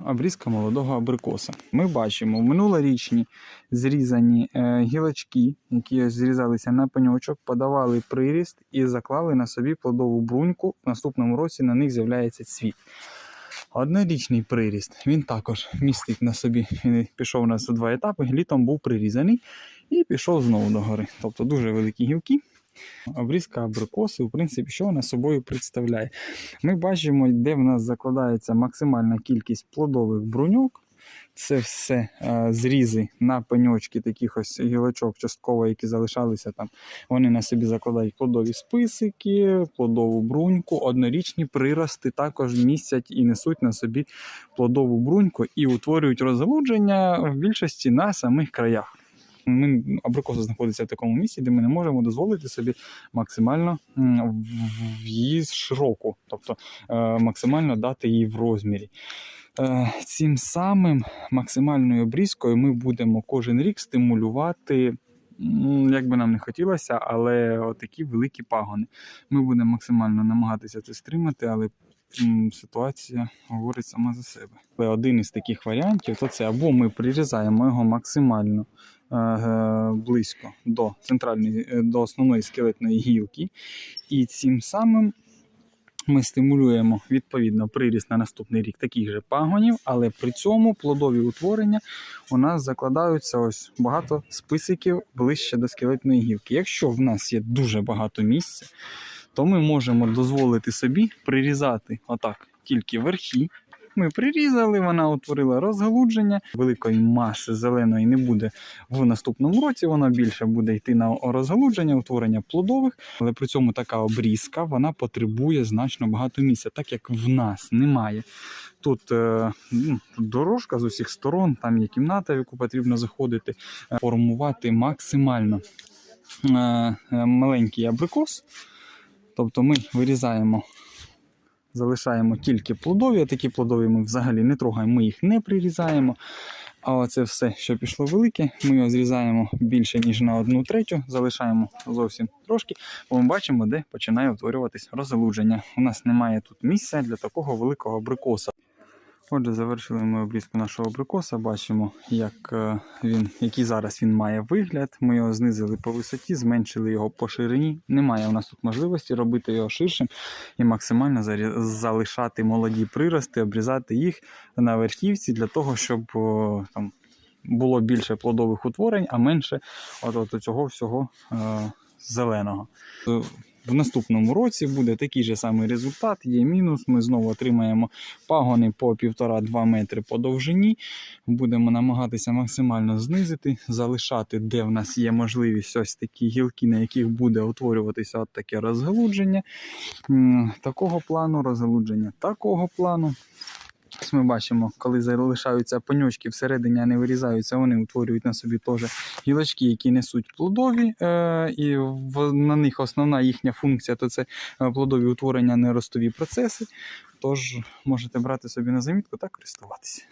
обрізка молодого абрикоса. Ми бачимо минулорічні зрізані е, гілочки, які зрізалися на пеньочок, подавали приріст і заклали на собі плодову бруньку. В наступному році на них з'являється цвіт. Однорічний приріст він також містить на собі, він пішов у нас у два етапи. Літом був прирізаний і пішов знову догори. Тобто дуже великі гілки. Обрізка абрикоси, в принципі, що вона собою представляє? Ми бачимо, де в нас закладається максимальна кількість плодових бруньок. Це все е, зрізи на пеньочки таких ось гілочок частково, які залишалися там. Вони на собі закладають плодові списики, плодову бруньку, однорічні прирости також містять і несуть на собі плодову бруньку і утворюють розгалудження в більшості на самих краях. Ми абрикоса знаходиться в такому місці, де ми не можемо дозволити собі максимально в- її широку, тобто е, максимально дати її в розмірі. Е, Цим самим максимальною обрізкою ми будемо кожен рік стимулювати, як би нам не хотілося, але такі великі пагони. Ми будемо максимально намагатися це стримати, але ситуація говорить сама за себе. Один із таких варіантів то це або ми прирізаємо його максимально е, близько до центральної, е, до основної скелетної гілки, і цим самим ми стимулюємо відповідно приріст на наступний рік таких же пагонів, але при цьому плодові утворення у нас закладаються ось багато списиків ближче до скелетної гілки. Якщо в нас є дуже багато місця, то ми можемо дозволити собі прирізати отак тільки верхи. Ми прирізали, вона утворила розгалудження. Великої маси зеленої не буде в наступному році. Вона більше буде йти на розгалудження, утворення плодових, але при цьому така обрізка вона потребує значно багато місця, так як в нас немає. Тут е, ну, дорожка з усіх сторон, там є кімната, в яку потрібно заходити, е, формувати максимально е, маленький абрикос. Тобто ми вирізаємо, залишаємо тільки плодові, а такі плодові ми взагалі не трогаємо, ми їх не прирізаємо. А оце все, що пішло велике, ми його зрізаємо більше, ніж на одну третю, залишаємо зовсім трошки, бо ми бачимо, де починає утворюватись розлудження. У нас немає тут місця для такого великого абрикоса. Отже, завершили ми обрізку нашого абрикоса. Бачимо, як е, він, який зараз він має вигляд. Ми його знизили по висоті, зменшили його по ширині. Немає у нас тут можливості робити його ширшим і максимально залишати молоді прирости, обрізати їх на верхівці для того, щоб там було більше плодових утворень, а менше от, от цього всього е, зеленого. В наступному році буде такий же самий результат. Є мінус. Ми знову отримаємо пагони по 1,5-2 метри по довжині. Будемо намагатися максимально знизити, залишати, де в нас є можливість ось такі гілки, на яких буде утворюватися от таке розгалудження. Такого плану, розгалудження такого плану. Ось Ми бачимо, коли залишаються паньочки всередині, а не вирізаються, вони утворюють на собі теж гілочки, які несуть плодові, е, і на них основна їхня функція то це е, плодові утворення неростові процеси. Тож можете брати собі на замітку та користуватися.